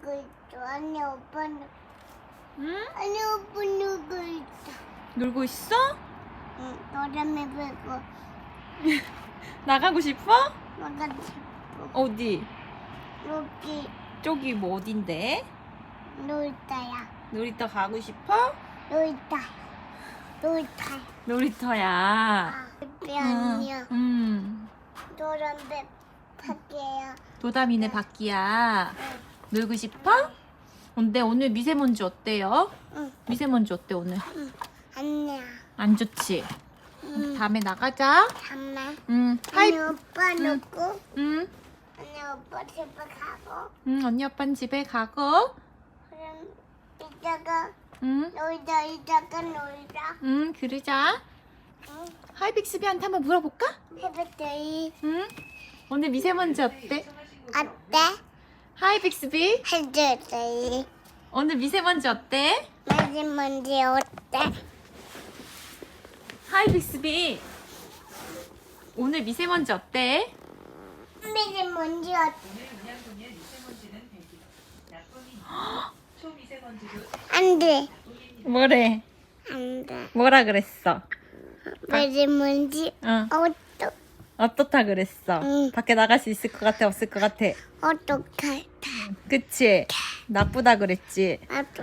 누구 있어? 아니 오빠는 응? 아니 오빠 누구 있어? 놀고 있어? 응, 노래미 불고 나가고 싶어? 나가 싶어. 어디? 여기 저기 뭐 어딘데? 놀다야. 놀이터 가고 싶어? 놀다. 놀다. 놀이터야. 아, 아니야. 음. 노란배 밖에야. 도담이네 바퀴야. 놀고 싶어? 근데 오늘 미세먼지 어때요? 응, 미세먼지 어때 오늘? 아니야. 안 좋지? 응. 다음에 나가자. 잠만. 응. 하이. 오빠 누구? 응. 아니 오빠 집에 가고. 응. 언니 아빠는 집에 가고. 그럼 이따가 응. 놀자 이따가 놀자. 응. 그러자. 응. 하이 빅스비한테 한번 물어볼까? 해봤더니 응. 오늘 미세먼지 어때? 어때? 하이 빅스비. 해줬더니 오늘 미세먼지 어때? 마지막에 어때? 하이 빅스비. 오늘 미세먼지 어때? 미세먼지 어때? 안 돼 뭐래? 안 돼 뭐라 그랬어? 미세먼지 응. 어떡 어떻다 그랬어? 응. 밖에 나갈 수 있을 것 같아? 없을 것 같아? 어떡할 그치? 나쁘다 그랬지? 나도